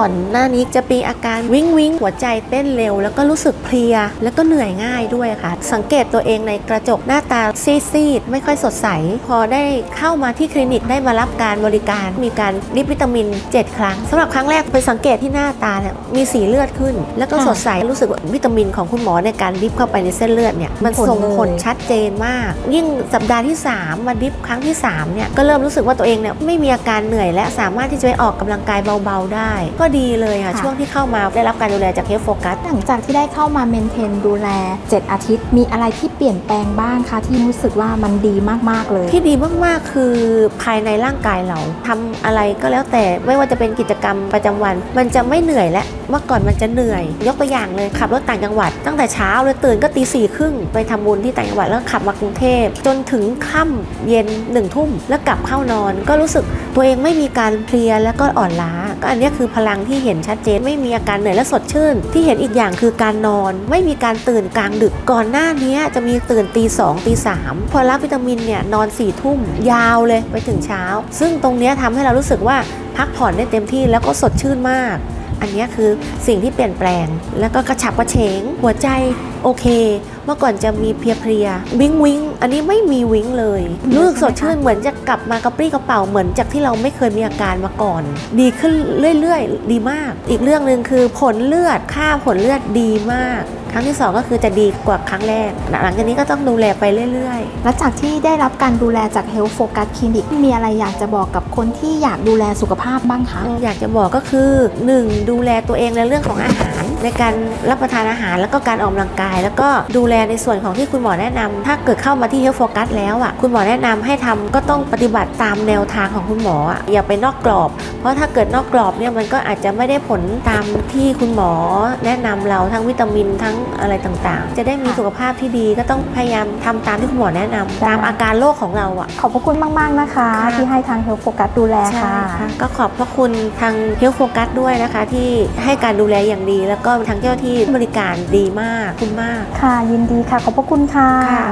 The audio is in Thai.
ก่อนหน้านี้จะมีอาการวิงวิงหัวใจเต้นเร็ว แล้วก็รู้สึกเพลีย แล้วก็เหนื่อยง่ายด้วยค่ะ สังเกตตัวเองในกระจกหน้าตาซีดๆไม่ค่อยสดใส พอได้เข้ามาที่คลินิกได้มารับการบริการ มีการริบวิตามิน 7 ครั้งสำหรับครั้งแรกไปสังเกตที่หน้าตาเนี่ยมีสีเลือดขึ้น แล้วก็ค่ะสดใสรู้สึกว่าวิตามินของคุณหมอในการริบเข้าไปในเส้นเลือดเนี่ยมันผลส่งเลยผลชัดเจนมาก ยิ่งสัปดาห์ที่ 3 มาดิฟครั้งที่3เนี่ยก็เริ่มรู้สึกว่าตัวเองเนี่ยไม่มีอาการเหนื่อยและสามารถที่จะไปออกกำลังกายเบาๆได้ ก็ดีเลยค่ะค่ะ ช่วงที่เข้ามาได้รับการดูแลจากเฮฟโฟกัสหลังจากที่ได้เข้ามาเมนเทนดูแล 7 อาทิตย์ มีอะไรที่เปลี่ยนแปลงบ้างคะที่รู้สึกว่ามันดีมากๆเลย ที่ดีมากๆคือภายในร่างกายเราทำอะไรก็แล้วแต่ไม่ว่าจะเป็นกิจกรรมประจำวัน มันจะไม่เหนื่อยและเมื่อก่อนมันจะเหนื่อย ยกตัวอย่างเลยขับรถต่างจังหวัด ตั้งแต่เช้าเลยตื่นก็ตีสี่ครึ่งไปทำบุญที่ต่างจังหวัดแล้วขับมากรุงเทพจนถึงค่ำเย็นหนึ่งทุ่มแล้วกลับเข้านอน ก็รู้สึกตัวเองไม่มีการเพลียแล้วก็อ่อนล้า ก็อันนี้คือพลังที่เห็นชัดเจนไม่มีอาการเหนื่อยและสดชื่น ที่เห็นอีกอย่างคือการนอน ไม่มีการตื่นกลางดึกก่อนหน้านี้จะมีตื่นตีสองตีสามพอรับวิตามินเนี่ยนอนสี่ทุ่มยาวเลยไปถึงเช้า ซึ่งตรงนี้ยทำให้เรารู้สึกว่าพักผ่อนได้เต็มที่แล้วก็สดชื่นมากอันนี้คือสิ่งที่เปลี่ยนแปลง แล้วก็กระฉับกระเฉง หัวใจโอเค มื่อก่อนจะมีเพลียๆวิงวิงอันนี้ไม่มีวิงเลยรู้สึกสดชื่นเหมือนจะกลับมากระปรี้กระเป๋าเหมือนจากที่เราไม่เคยมีอาการมาก่อน ดีขึ้นเรื่อยๆ ดีมาก อีกเรื่องหนึ่งคือผลเลือดค่าผลเลือดดีมากครั้งที่สองก็คือจะดีกว่าครั้งแรก หลังจากนี้ก็ต้องดูแลไปเรื่อยๆ และจากที่ได้รับการดูแลจาก Health Focus Clinic มีอะไรอยากจะบอกกับคนที่อยากดูแลสุขภาพบ้างคะ อยากจะบอกก็คือ 1. ดูแลตัวเองในเรื่องของอาหาร ในการรับประทานอาหารแล้วก็การออกกำลังกาย แล้วก็ดูแลในส่วนของที่คุณหมอแนะนำถ้าเกิดเข้ามาที่ Health Focus แล้วอะคุณหมอแนะนำให้ทำก็ต้องปฏิบัติตามแนวทางของคุณหมออะอย่าไปนอกกรอบ เพราะถ้าเกิดนอกกรอบเนี่ยมันก็อาจจะไม่ได้ผลตามที่คุณหมอแนะนำเราทั้งวิตามินทั้งอะไรต่างๆ จะได้มีค่ะสุขภาพที่ดีก็ต้องพยายามทำตามที่คุณหมอแนะนำตามอาการโรคของเราอะ ขอบพระคุณมาก ๆ นะคะค่ะที่ให้ทาง Health Focus ดูแลใช่ค่ะค่ะ ก็ขอบพระคุณทางเฮลโฟกัสด้วยนะคะ ที่ให้การดูแลอย่างดี แล้วก็ทางเจ้าหน้าที่บริการดีมากขอบคุณมากค่ะ ยินดีค่ะ ขอบพระคุณค่ะค่ะ